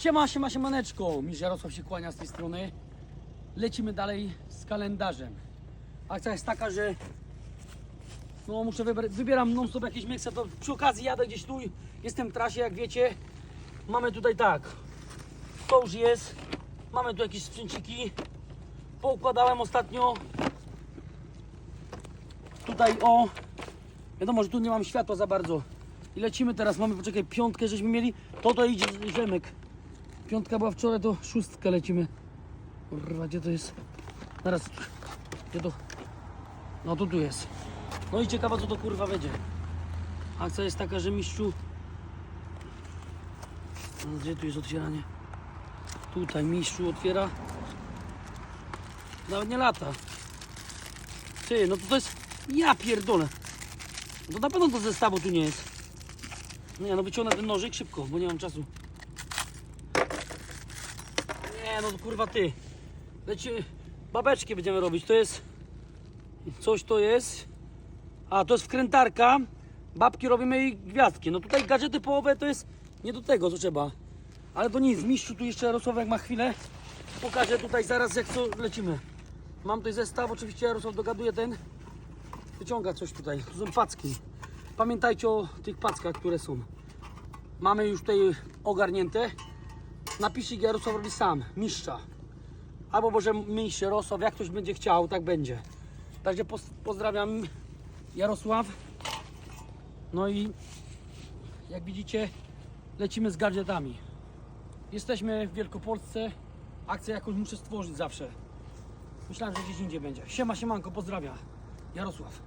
Siema, siema, siemaneczko. Misz Jarosław się kłania z tej strony. Lecimy dalej z kalendarzem. Akcja jest taka, że no muszę wybra- wybieram non stop jakieś miejsca, to przy okazji jadę gdzieś tu, jestem w trasie, jak wiecie. Mamy tutaj tak, to już jest, mamy tu jakieś sprzęciki. Poukładałem ostatnio tutaj o, wiadomo, że tu nie mam światła za bardzo. I lecimy teraz, mamy, poczekaj, piątkę żeśmy mieli, to to idzie rzemek. Piątka była wczoraj, to szóstkę lecimy. Kurwa, gdzie to jest? Zaraz, gdzie to? No to tu jest. No i ciekawa co to kurwa będzie. Akcja jest taka, że mistrzu... No, gdzie tu jest otwieranie? Tutaj mistrzu otwiera. Nawet nie lata. Ty, no to to jest... Ja pierdolę. To na pewno do zestawu tu nie jest. Nie, no wyciągnę ten nożyk szybko, bo nie mam czasu. No kurwa ty. Lecimy, babeczki będziemy robić. To jest, coś to jest. A, to jest wkrętarka. Babki robimy i gwiazdki. No tutaj gadżety połowe to jest nie do tego, co trzeba. Ale to nic, mistrzu tu jeszcze Jarosław jak ma chwilę. Pokażę tutaj zaraz jak to lecimy. Mam tutaj zestaw, oczywiście Jarosław dogaduje ten. Wyciąga coś tutaj, to są packi. Pamiętajcie o tych packach, które są. Mamy już tutaj ogarnięte. Napiszcie Jarosław robi sam, mistrza. Albo może mistrz Jarosław, jak ktoś będzie chciał, tak będzie. Także poz- pozdrawiam Jarosław. No i jak widzicie, lecimy z gadżetami. Jesteśmy w Wielkopolsce. Akcję jakąś muszę stworzyć zawsze. Myślałem, że gdzieś indziej będzie. Siema, siemanko, pozdrawiam. Jarosław.